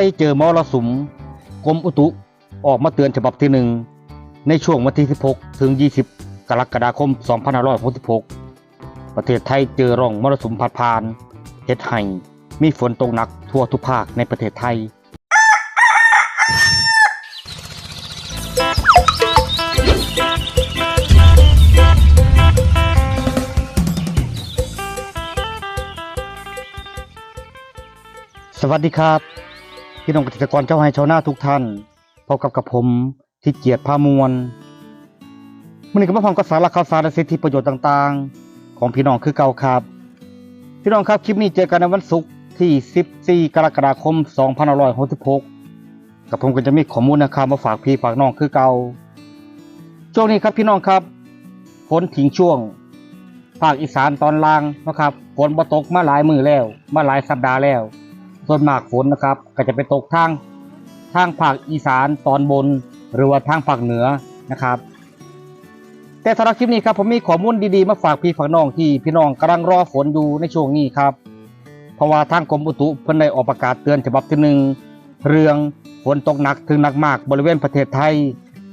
ยเจอมรสุมกรมอุตุออกมาเตือนฉบับที่หนึ่งในช่วงวันที่ 16 ถึง 20 กรกฎาคม 2566 ประเทศไทยเจอร่องมรสุมพัดผ่านเฮ็ดให้มีฝนตกหนักทั่วทุกภาคในประเทศไทย สวัสดีครับ พี่น้องเกษตรกรเจ้าไร่ชาวนาทุกท่านพบกับกับผมที่เกียรติพามวลมื่อนี้ก็มาพร้อมกับสาระข่าวสารและสิทธิประโยชน์ต่างๆ ของพี่น้องคือเก่าครับ พี่น้องครับคลิปนี้เจอกันในวันศุกร์ที่ 14 กรกฎาคม 2566กับผมก็จะมีข้อมูลนะครับมาฝากพี่ฝากน้องคือเก่าช่วงนี้ครับพี่น้องครับฝนทิ้งช่วงภาคอีสานตอนล่างนะครับฝนบ่ตกมาหลายมือแล้ว มาหลายสัปดาห์แล้ว ส่วนมากฝนนะครับ ก็จะไปตกทางทางภาคอีสานตอนบน หรือว่าทางภาคเหนือนะครับ แต่สำหรับคลิปนี้ครับผมมีข้อมูลดีๆมาฝากพี่ฝากน้องที่พี่น้องกำลังรอฝนอยู่ในช่วงนี้ครับ เพราะว่าทางกรมอุตุเพิ่นได้ออกประกาศเตือนฉบับที่หนึ่งเรื่องฝนตกหนักถึงหนักมากบริเวณประเทศไทย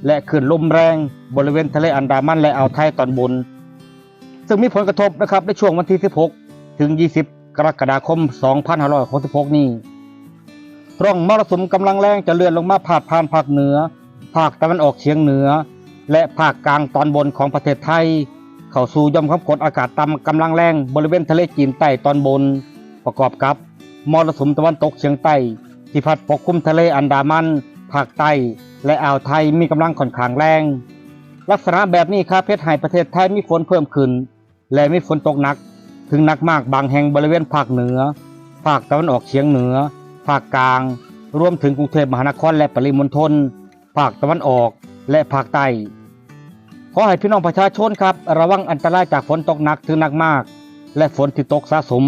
และคลื่นลมแรงบริเวณทะเลอันดามันและอ่าวไทยตอนบน ซึ่งมีผลกระทบนะครับในช่วงวันที่ 16 ถึง 20 กรกฎาคม 2566 นี้ ร่องมรสุมกำลังแรงจะเลื่อนลงมาพาดผ่านภาคเหนือ ภาคตะวันออกเฉียงเหนือ และภาคกลางตอนบนของประเทศไทย เข้าสู่ย่อมความกดอากาศต่ำกำลังแรงบริเวณทะเลจีนใต้ตอนบน ประกอบกับมรสุมตะวันตกเฉียงใต้ ที่พัดปกคลุมทะเลอันดามัน ภาคใต้ และอ่าวไทยมีกำลังค่อนข้างแรง ลักษณะแบบนี้ครับเพชรให้ประเทศไทยมีฝนเพิ่มขึ้น และมีฝนตกหนัก ถึงหนักมากบางแห่งบริเวณภาคเหนือ ภาคตะวันออกเฉียงเหนือ ภาคกลาง รวมถึงกรุงเทพมหานครและปริมณฑล ภาคตะวันออกและภาคใต้ ขอให้พี่น้องประชาชนครับ ระวังอันตรายจากฝนตกหนักถึงหนักมาก และฝนที่ตกสะสม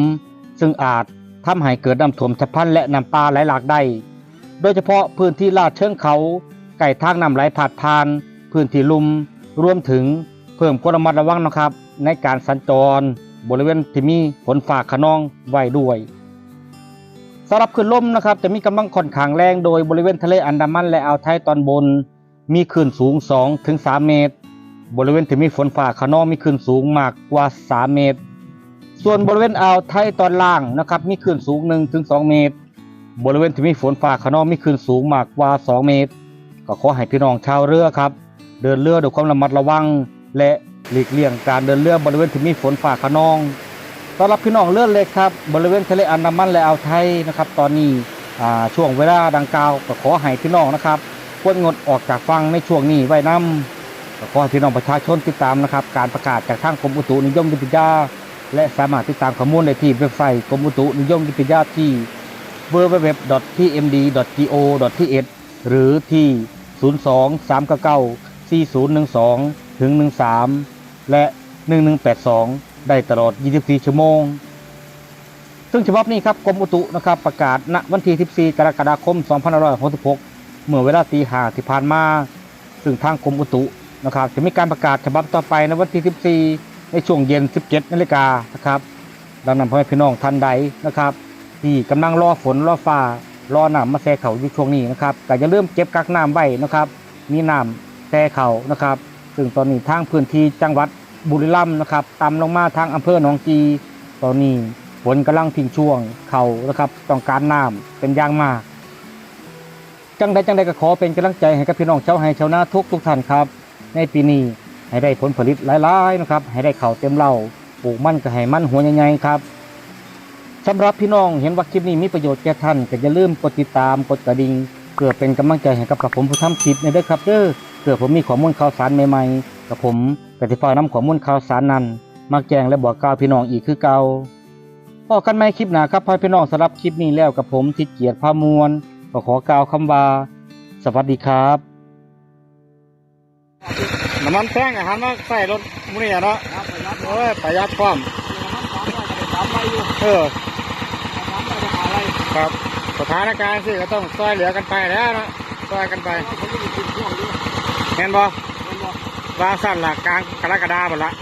ซึ่งอาจทำให้เกิดน้ำท่วมฉับพลันและน้ำป่าไหลหลากได้ โดยเฉพาะพื้นที่ลาดเชิงเขาไก่ทางน้ำไหลผ่านผ่าน พื้นที่ลุ่ม รวมถึงเพิ่มความระมัดระวังนะครับ ในการสัญจร บริเวณที่มีฝนฟ้าขนองไว้ด้วยสำหรับคลื่นลมนะครับจะมีกำลังค่อนข้างแรงโดยบริเวณทะเลอันดามันและอ่าวไทยตอนบน มีคลื่นสูง2ถึง3เมตร บริเวณที่มีฝนฟ้าขนองมีคลื่นสูงมากกว่า 3 เมตร ส่วนบริเวณอ่าวไทยตอนล่างนะครับมีคลื่นสูง1ถึง2เมตร บริเวณที่มีฝนฟ้าขนองมีคลื่นสูงมากกว่า 2 เมตร ก็ขอให้พี่น้องชาวเรือครับ เดินเรือด้วยความระมัดระวังและ หลีกเลี่ยงการเดินเรือบริเวณที่มีฝนฟ้าขนองสำหรับพี่น้องเรือเล็กครับ บริเวณทะเลอันดามันและอ่าวไทยนะครับ ตอนนี้ช่วงเวลาดังกล่าวก็ขอให้พี่น้องนะครับควรงดออกจากฟังในช่วงนี้ไว้นํก็ขอให้พี่น้องประชาชนติดตามนะครับ การประกาศจากทางกรมอุตุนิยมวิทยา และสามารถติดตามข้อมูลได้ที่เว็บไซต์กรมอุตุนิยมวิทยาที่ www.tmd.go.th หรือที่ 02-399-4012 ถึง 13 และ 1182 ได้ตลอด 24 ชั่วโมง ซึ่งฉบับนี้ครับกรมอุตุนะครับประกาศณวันที่ 14 กรกฎาคม 2566 เมื่อเวลาตีห้าที่ผ่านมา ซึ่งทางกรมอุตุนะครับจะมีการประกาศฉบับต่อไปในวันที่ 14 ในช่วงเย็น 17 นาฬิกานะครับดังนั้นพ่อแม่พี่น้องท่านใดนะครับ ที่กำลังรอฝนรอฟ้ารอน้ำมาแซ่เขาอยู่ช่วงนี้นะครับก็จะเริ่าลืมเก็บกักน้ำไว้นะครับ มีน้ำแซ่เขานะครับ ซึ่งตอนนี้ทางพื้นที่จังหวัดบุรีรัมย์นะครับต่ำลงมาทางอำเภอหนองจีตอนนี้ฝนกำลังทิ้งช่วงเขานะครับต้องการน้ำเป็นอย่างมาก จังใดจังใดก็ขอเป็นกำลังใจให้กับพี่น้องชาวไร่ชาวนาทุกทุกท่านครับ ในปีนี้ให้ได้ผลผลิตหลายๆนะครับให้ได้เขาวเต็มเล่าปลูกมันก็ให้มันหัวใหญ่ๆครับสำหรับพี่น้องเห็นว่าคลิปนี้มีประโยชน์แก่ท่านก็อย่าลืมกดติดตามกดกระดิ่งเพื่อเป็นกำลังใจให้กับกับผมผู้ทำคลิปในเด้อครับเด้อ เพื่อผมมีข้อมูลข่าวสารใหม่ๆกับผมก็จะพานำข้อมูลข่าวสารนั้นมาแจ้งและบอกกล่าวพี่น้องอีกคือเก่าพอกันไหมคลิปหนาครับพ่อพี่น้องสำหรับคลิปนี้แล้วกับผมทิดเกียรติพามวลก็ขอกล่าวคำว่าสวัสดีครับน้ำมันแพงอะหันมาใส่รถมุนี่เนาะครับไปรับโอ้ยประหยัดความน้ำสองร้อยจะไปสามใบอยู่เออสามใบจะไรครับสถานการณ์สิก็ต้องช่วยเหลือกันไปแล้วนะช่วยกันไป เขาไม่ได้กินช่วงนี้เห็นบ่เห็นบ่วางสั้นหลักกลางกรกฎาหมดละ